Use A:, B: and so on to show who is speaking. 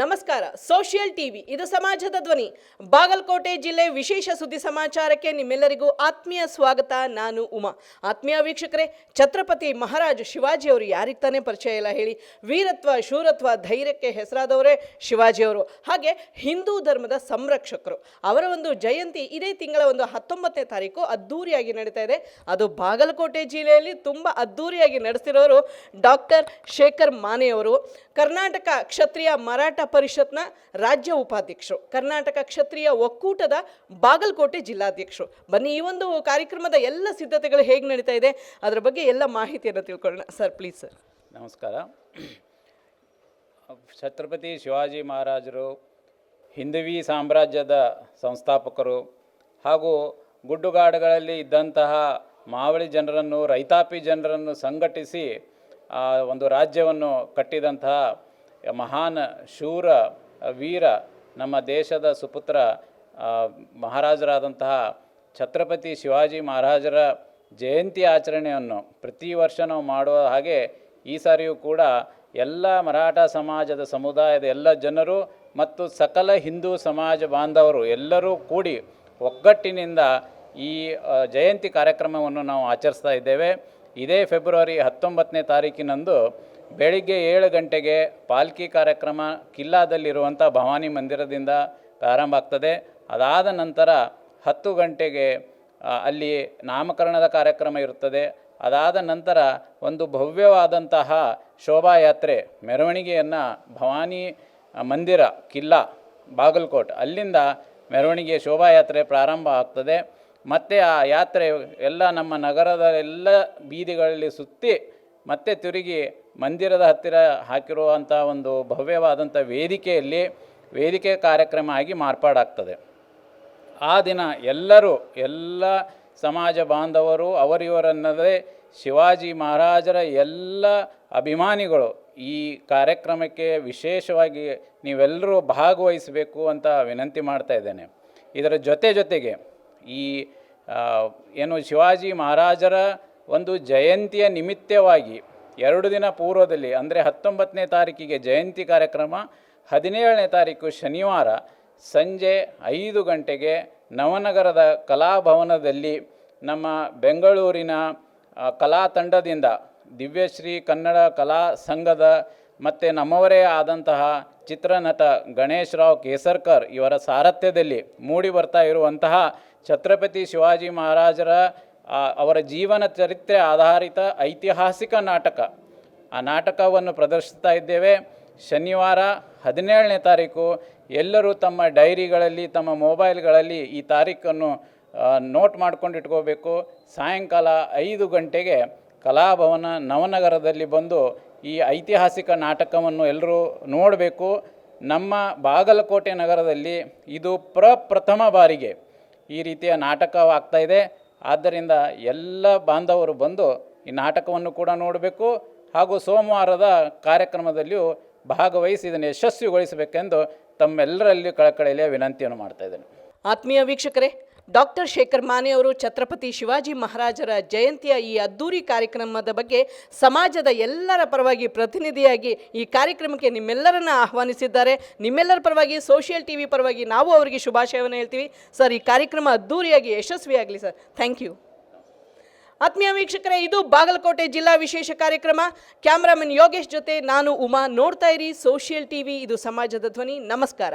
A: ನಮಸ್ಕಾರ, social TV, ಇದು ಸಮಾಜದ ಧ್ವನಿ. ಬಾಗಲಕೋಟೆ ಜಿಲ್ಲೆ ವಿಶೇಷ ಸುದ್ದಿ ಸಮಾಚಾರಕ್ಕೆ ನಿಮ್ಮೆಲ್ಲರಿಗೂ ಆತ್ಮೀಯ ಸ್ವಾಗತ, ನಾನು ಉಮಾ. ಆತ್ಮೀಯ ವೀಕ್ಷಕರೇ, ಛತ್ರಪತಿ ಮಹಾರಾಜ ಶಿವಾಜಿಯವರು ಯಾರಿಗೆ ತಾನೇ ಪರಿಚಯ ಇಲ್ಲ ಹೇಳಿ. ವೀರತ್ವ, ಶೂರತ್ವ, ಧೈರ್ಯಕ್ಕೆ ಹೆಸರಾದವರೇ ಶಿವಾಜಿಯವರು. ಹಾಗೆ ಹಿಂದೂ ಧರ್ಮದ ಸಂರಕ್ಷಕರು. ಅವರ ಒಂದು ಜಯಂತಿ ಇದೇ ತಿಂಗಳ ಒಂದು ಹತ್ತೊಂಬತ್ತನೇ ತಾರೀಕು ಅದ್ದೂರಿಯಾಗಿ ನಡೀತಾ ಇದೆ. ಅದು ಬಾಗಲಕೋಟೆ ಜಿಲ್ಲೆಯಲ್ಲಿ ತುಂಬ ಅದ್ದೂರಿಯಾಗಿ ನಡೆಸಿರೋರು ಡಾಕ್ಟರ್ ಶೇಖರ್ ಮಾನೆಯವರು. ಕರ್ನಾಟಕ ಕ್ಷತ್ರಿಯ ಮರಾಠ ಪರಿಷತ್ನ ರಾಜ್ಯ ಉಪಾಧ್ಯಕ್ಷರು, ಕರ್ನಾಟಕ ಕ್ಷತ್ರಿಯ ಒಕ್ಕೂಟದ ಬಾಗಲಕೋಟೆ ಜಿಲ್ಲಾಧ್ಯಕ್ಷರು. ಬನ್ನಿ, ಈ ಒಂದು ಕಾರ್ಯಕ್ರಮದ ಎಲ್ಲ ಸಿದ್ಧತೆಗಳು ಹೇಗೆ ನಡೀತಾ ಇದೆ, ಅದರ ಬಗ್ಗೆ ಎಲ್ಲ ಮಾಹಿತಿಯನ್ನು ತಿಳ್ಕೊಳ್ಳೋಣ. ಸರ್ ಪ್ಲೀಸ್ ಸರ್
B: ನಮಸ್ಕಾರ. ಛತ್ರಪತಿ ಶಿವಾಜಿ ಮಹಾರಾಜರು, ಹಿಂದವಿ ಸಾಮ್ರಾಜ್ಯದ ಸಂಸ್ಥಾಪಕರು ಹಾಗೂ ಗುಡ್ಡುಗಾಡುಗಳಲ್ಲಿ ಇದ್ದಂತಹ ಮಾವಳಿ ಜನರನ್ನು, ರೈತಾಪಿ ಜನರನ್ನು ಸಂಘಟಿಸಿ ಒಂದು ರಾಜ್ಯವನ್ನು ಕಟ್ಟಿದಂತಹ ಮಹಾನ್, ಶೂರ, ವೀರ, ನಮ್ಮ ದೇಶದ ಸುಪುತ್ರ ಮಹಾರಾಜರಾದಂತಹ ಛತ್ರಪತಿ ಶಿವಾಜಿ ಮಹಾರಾಜರ ಜಯಂತಿ ಆಚರಣೆಯನ್ನು ಪ್ರತಿ ವರ್ಷ ನಾವು ಮಾಡುವ ಹಾಗೆ ಈ ಸಾರಿಯೂ ಕೂಡ ಎಲ್ಲ ಮರಾಠ ಸಮಾಜದ ಸಮುದಾಯದ ಎಲ್ಲ ಜನರು ಮತ್ತು ಸಕಲ ಹಿಂದೂ ಸಮಾಜ ಬಾಂಧವರು ಎಲ್ಲರೂ ಕೂಡಿ ಒಗ್ಗಟ್ಟಿನಿಂದ ಈ ಜಯಂತಿ ಕಾರ್ಯಕ್ರಮವನ್ನು ನಾವು ಆಚರಿಸ್ತಾ ಇದ್ದೇವೆ. ಇದೇ ಫೆಬ್ರವರಿ ಹತ್ತೊಂಬತ್ತನೇ ತಾರೀಕಿನಂದು ಬೆಳಿಗ್ಗೆ ಏಳು ಗಂಟೆಗೆ ಪಾಲ್ಕಿ ಕಾರ್ಯಕ್ರಮ ಕಿಲ್ಲಾದಲ್ಲಿರುವಂಥ ಭವಾನಿ ಮಂದಿರದಿಂದ ಪ್ರಾರಂಭ ಆಗ್ತದೆ. ಅದಾದ ನಂತರ ಹತ್ತು ಗಂಟೆಗೆ ಅಲ್ಲಿ ನಾಮಕರಣದ ಕಾರ್ಯಕ್ರಮ ಇರುತ್ತದೆ. ಅದಾದ ನಂತರ ಒಂದು ಭವ್ಯವಾದಂತಹ ಶೋಭಾಯಾತ್ರೆ, ಮೆರವಣಿಗೆಯನ್ನು ಭವಾನಿ ಮಂದಿರ ಕಿಲ್ಲಾ, ಬಾಗಲಕೋಟ್ ಅಲ್ಲಿಂದ ಮೆರವಣಿಗೆ ಶೋಭಾಯಾತ್ರೆ ಪ್ರಾರಂಭ ಆಗ್ತದೆ. ಮತ್ತು ಆ ಯಾತ್ರೆ ಎಲ್ಲ ನಮ್ಮ ನಗರದ ಎಲ್ಲ ಬೀದಿಗಳಲ್ಲಿ ಸುತ್ತಿ ಮತ್ತೆ ತಿರುಗಿ ಮಂದಿರದ ಹತ್ತಿರ ಹಾಕಿರುವಂಥ ಒಂದು ಭವ್ಯವಾದಂಥ ವೇದಿಕೆಯಲ್ಲಿ ವೇದಿಕೆ ಕಾರ್ಯಕ್ರಮ ಆಗಿ ಮಾರ್ಪಾಡಾಗ್ತದೆ. ಆ ದಿನ ಎಲ್ಲರೂ, ಎಲ್ಲ ಸಮಾಜ ಬಾಂಧವರು, ಅವರಿವರನ್ನದೇ ಶಿವಾಜಿ ಮಹಾರಾಜರ ಎಲ್ಲ ಅಭಿಮಾನಿಗಳು ಈ ಕಾರ್ಯಕ್ರಮಕ್ಕೆ ವಿಶೇಷವಾಗಿ ನೀವೆಲ್ಲರೂ ಭಾಗವಹಿಸಬೇಕು ಅಂತ ವಿನಂತಿ ಮಾಡ್ತಾ ಇದ್ದೇನೆ. ಇದರ ಜೊತೆ ಜೊತೆಗೆ ಈ ಏನು ಶಿವಾಜಿ ಮಹಾರಾಜರ ಒಂದು ಜಯಂತಿಯ ನಿಮಿತ್ತವಾಗಿ ಎರಡು ದಿನ ಪೂರ್ವದಲ್ಲಿ, ಅಂದರೆ ಹತ್ತೊಂಬತ್ತನೇ ತಾರೀಕಿಗೆ ಜಯಂತಿ ಕಾರ್ಯಕ್ರಮ, ಹದಿನೇಳನೇ ತಾರೀಕು ಶನಿವಾರ ಸಂಜೆ ಐದು ಗಂಟೆಗೆ ನವನಗರದ ಕಲಾಭವನದಲ್ಲಿ ನಮ್ಮ ಬೆಂಗಳೂರಿನ ಕಲಾ ತಂಡದಿಂದ ದಿವ್ಯಶ್ರೀ ಕನ್ನಡ ಕಲಾ ಸಂಘದ ಮತ್ತು ನಮ್ಮವರೇ ಆದಂತಹ ಚಿತ್ರನಟ ಗಣೇಶ್ ರಾವ್ ಕೇಸರ್ಕರ್ ಇವರ ಸಾರಥ್ಯದಲ್ಲಿ ಮೂಡಿ ಬರ್ತಾ ಇರುವಂತಹ ಛತ್ರಪತಿ ಶಿವಾಜಿ ಮಹಾರಾಜರ ಅವರ ಜೀವನ ಚರಿತ್ರೆ ಆಧಾರಿತ ಐತಿಹಾಸಿಕ ನಾಟಕ. ಆ ನಾಟಕವನ್ನು ಪ್ರದರ್ಶಿಸ್ತಾ ಇದ್ದೇವೆ. ಶನಿವಾರ ಹದಿನೇಳನೇ ತಾರೀಕು ಎಲ್ಲರೂ ತಮ್ಮ ಡೈರಿಗಳಲ್ಲಿ, ತಮ್ಮ ಮೊಬೈಲ್ಗಳಲ್ಲಿ ಈ ತಾರೀಖನ್ನು ನೋಟ್ ಮಾಡ್ಕೊಂಡು ಇಟ್ಕೋಬೇಕು ಸಾಯಂಕಾಲ ಐದು ಗಂಟೆಗೆ ಕಲಾಭವನ ನವನಗರದಲ್ಲಿ ಬಂದು ಈ ಐತಿಹಾಸಿಕ ನಾಟಕವನ್ನು ಎಲ್ಲರೂ ನೋಡಬೇಕು. ನಮ್ಮ ಬಾಗಲಕೋಟೆ ನಗರದಲ್ಲಿ ಇದು ಪ್ರಪ್ರಥಮ ಬಾರಿಗೆ ಈ ರೀತಿಯ ನಾಟಕವಾಗ್ತಾ ಇದೆ. ಆದ್ದರಿಂದ ಎಲ್ಲ ಬಾಂಧವರು ಬಂದು ಈ ನಾಟಕವನ್ನು ಕೂಡ ನೋಡಬೇಕು ಹಾಗೂ ಸೋಮವಾರದ ಕಾರ್ಯಕ್ರಮದಲ್ಲಿಯೂ ಭಾಗವಹಿಸಿ ಇದನ್ನು ಯಶಸ್ವಿಗೊಳಿಸಬೇಕೆಂದು ತಮ್ಮೆಲ್ಲರಲ್ಲಿ ಕಳಕಳಿಯಲ್ಲಿ ವಿನಂತಿಯನ್ನು ಮಾಡ್ತಾ ಇದ್ದೇನೆ.
A: ಆತ್ಮೀಯ ವೀಕ್ಷಕರೇ ಡಾಕ್ಟರ್ ಶೇಖರ್ ಮಾನೆ ಅವರು ಛತ್ರಪತಿ ಶಿವಾಜಿ ಮಹಾರಾಜರ ಜಯಂತಿಯ ಈ ಅದ್ದೂರಿ ಕಾರ್ಯಕ್ರಮದ ಬಗ್ಗೆ ಸಮಾಜದ ಎಲ್ಲರ ಪರವಾಗಿ ಪ್ರತಿನಿಧಿಯಾಗಿ ಈ ಕಾರ್ಯಕ್ರಮಕ್ಕೆ ನಿಮ್ಮೆಲ್ಲರನ್ನ ಆಹ್ವಾನಿಸಿದ್ದಾರೆ. ನಿಮ್ಮೆಲ್ಲರ ಪರವಾಗಿ ಸೋಷಿಯಲ್ ಟಿ ವಿ ಪರವಾಗಿ ನಾವು ಅವರಿಗೆ ಶುಭಾಶಯವನ್ನು ಹೇಳ್ತೀವಿ. ಸರ್, ಈ ಕಾರ್ಯಕ್ರಮ ಅದ್ದೂರಿಯಾಗಿ ಯಶಸ್ವಿಯಾಗಲಿ ಸರ್. ಥ್ಯಾಂಕ್ ಯು ಆತ್ಮೀಯ ವೀಕ್ಷಕರೇ, ಇದು ಬಾಗಲಕೋಟೆ ಜಿಲ್ಲಾ ವಿಶೇಷ ಕಾರ್ಯಕ್ರಮ. ಕ್ಯಾಮ್ರಾಮನ್ ಯೋಗೇಶ್ ಜೊತೆ ನಾನು ಉಮಾ ನೋಡ್ತಾ ಇರಿ. ಸೋಷಿಯಲ್ ಟಿವಿ ಇದು ಸಮಾಜದ ಧ್ವನಿ. ನಮಸ್ಕಾರ.